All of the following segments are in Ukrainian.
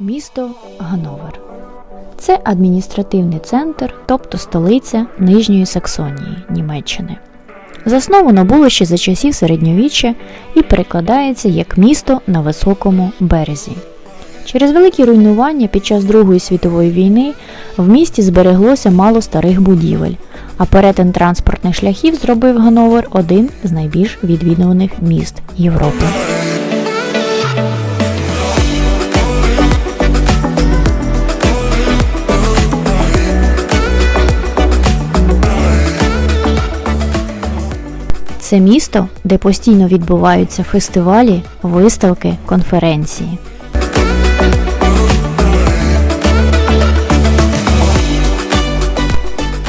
Місто Гановер. Це адміністративний центр, тобто столиця Нижньої Саксонії, Німеччини. Засновано було ще за часів середньовіччя і перекладається як місто на високому березі. Через великі руйнування під час Другої світової війни в місті збереглося мало старих будівель, а перетин транспортних шляхів зробив Гановер один з найбільш відвідуваних міст Європи. Це місто, де постійно відбуваються фестивалі, виставки, конференції.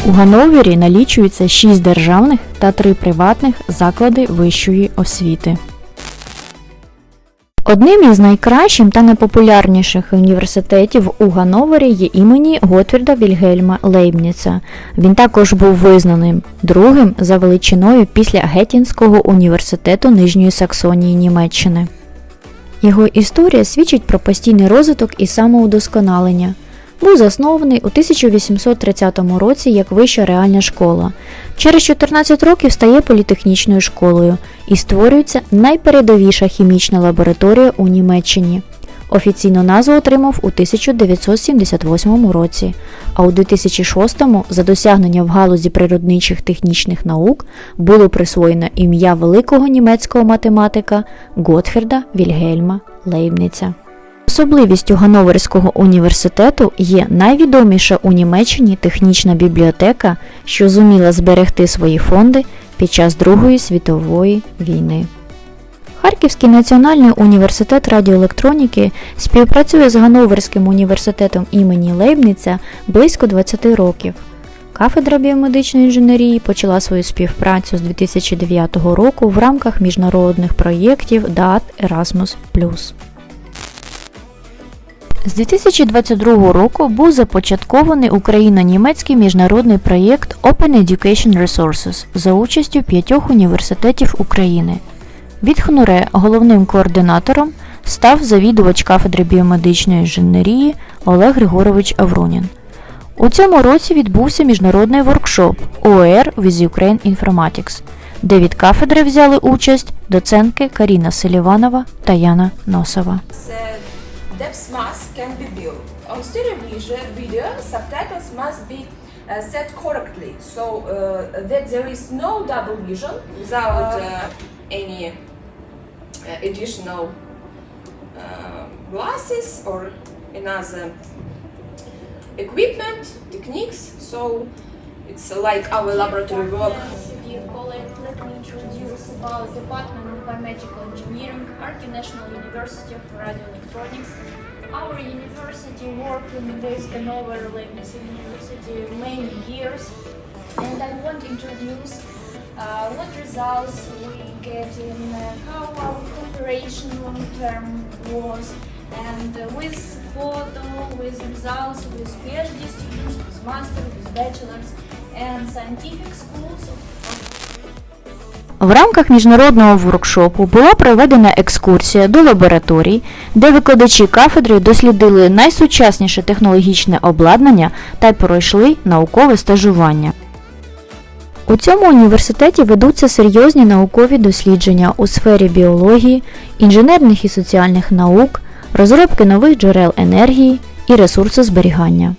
У Гановері налічується 6 державних та 3 приватних заклади вищої освіти. Одним із найкращих та найпопулярніших університетів у Гановері є імені Готфріда Вільгельма Лейбніца. Він також був визнаним другим за величиною після Геттінського університету Нижньої Саксонії Німеччини. Його історія свідчить про постійний розвиток і самоудосконалення. Був заснований у 1830 році як вища реальна школа. Через 14 років стає політехнічною школою і створюється найпередовіша хімічна лабораторія у Німеччині. Офіційну назву отримав у 1978 році, а у 2006 за досягнення в галузі природничих технічних наук було присвоєно ім'я великого німецького математика Готферда Вільгельма Лейбніца. Особливістю Ганноверського університету є найвідоміша у Німеччині технічна бібліотека, що зуміла зберегти свої фонди під час Другої світової війни. Харківський національний університет радіоелектроніки співпрацює з Ганноверським університетом імені Лейбниця близько 20 років. Кафедра біомедичної інженерії почала свою співпрацю з 2009 року в рамках міжнародних проєктів DAT Erasmus+. З 2022 року був започаткований україно-німецький міжнародний проєкт Open Education Resources за участю п'ятьох університетів України. Від ХНУРЕ головним координатором став завідувач кафедри біомедичної інженерії Олег Григорович Авронін. У цьому році відбувся міжнародний воркшоп OER with Ukraine Informatics, де від кафедри взяли участь доцентки Каріна Селіванова та Яна Носова. Said depth mask can be built. On stereo vision, video, subtitles must be uh, set correctly so uh, that there is no double vision without uh, any uh, additional uh, glasses or another equipment, techniques. So it's like our laboratory work. Dear colleague, let me introduce about Department of Biomedical Engineering, Arky National University of Radioelectronics. Our university worked with Hanover Leibniz University many years, and I want to introduce uh, what results we get in uh, how our cooperation long term was, and uh, with photo, with results, with PhD students, with master, with bachelors, and scientific schools В рамках міжнародного воркшопу була проведена екскурсія до лабораторій, де викладачі кафедри дослідили найсучасніше технологічне обладнання та пройшли наукове стажування. У цьому університеті ведуться серйозні наукові дослідження у сфері біології, інженерних і соціальних наук, розробки нових джерел енергії і ресурсозберігання.